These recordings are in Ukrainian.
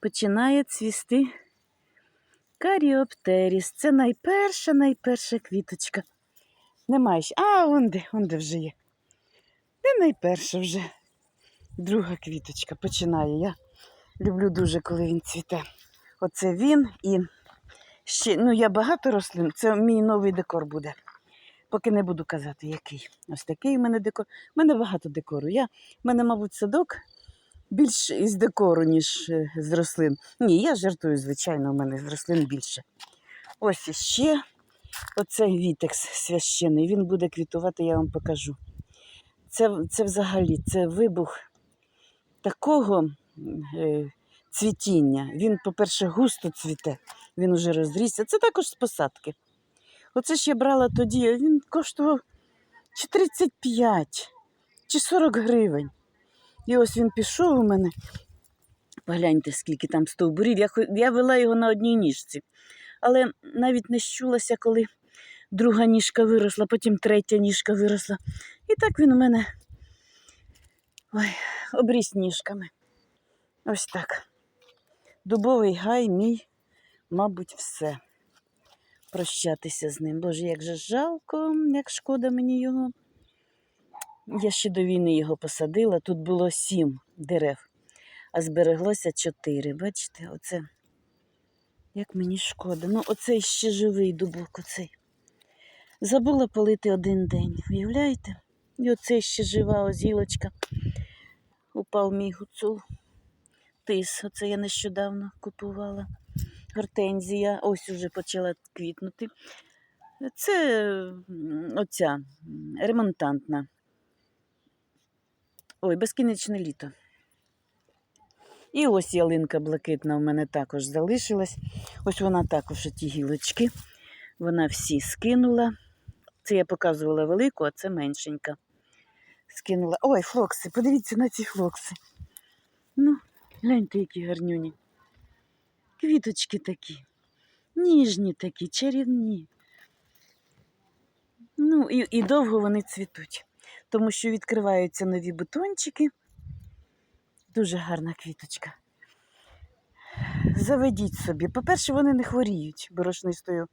починає цвісти каріоптеріс. Це найперша, найперша квіточка. Немає ще. А, он де, вже є. Де найперша вже. Друга квіточка починає. Я люблю дуже, коли він цвіте. Оце він і ще, ну я багато рослин, це мій новий декор буде. Поки не буду казати, який. Ось такий у мене декор. У мене багато декору. Я, в мене, мабуть, садок більш із декору, ніж е, з рослин. Ні, я жартую, звичайно, у мене з рослин більше. Ось іще оцей вітекс священий. Він буде квітувати, я вам покажу. Це, це взагалі це вибух такого е, цвітіння. Він, по-перше, густо цвіте, він уже розрісся. Це також з посадки. Оце ж я брала тоді, він коштував чи 35, чи 40 гривень. І ось він пішов у мене. Погляньте, скільки там стовбурів. Я, я вела його на одній ніжці. Але навіть не щулася, коли друга ніжка виросла, потім третя ніжка виросла. І так він у мене ой, обріс ніжками. Ось так. Дубовий гай мій, мабуть, все. Прощатися з ним. Боже, як же жалко, як шкода мені його. Я ще до війни його посадила. Тут було сім дерев, а збереглося чотири. Бачите, оце як мені шкода. Ну, оцей ще живий дубок, оцей. Забула полити один день, уявляєте? І оцей ще жива ось гілочка. Упав мій гуцул. Тис, оце я нещодавно купувала. Гортензія, ось уже почала квітнути. Це оця ремонтантна. Ой, безкінечне літо. І ось ялинка блакитна в мене також залишилась. Ось вона також ті гілочки. Вона всі скинула. Це я показувала велику, а це меншенька. Скинула. Ой, флокси, подивіться на ці флокси. Ну, гляньте, які гарнюні. Квіточки такі. Ніжні такі, чарівні. Ну, і, і довго вони цвітуть, тому що відкриваються нові бутончики. Дуже гарна квіточка. Заведіть собі. По-перше, вони не хворіють борошнистою,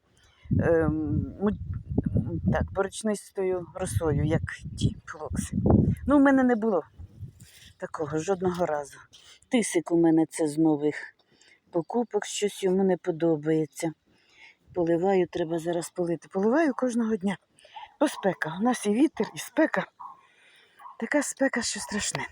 ем, так, борошнистою росою, як ті флокси. Ну, у мене не було такого жодного разу. Тисик у мене це з нових покупок, щось йому не подобається. Поливаю, треба зараз полити. Поливаю кожного дня. Бо спека. У нас і вітер, і спека. Така спека, що страшне.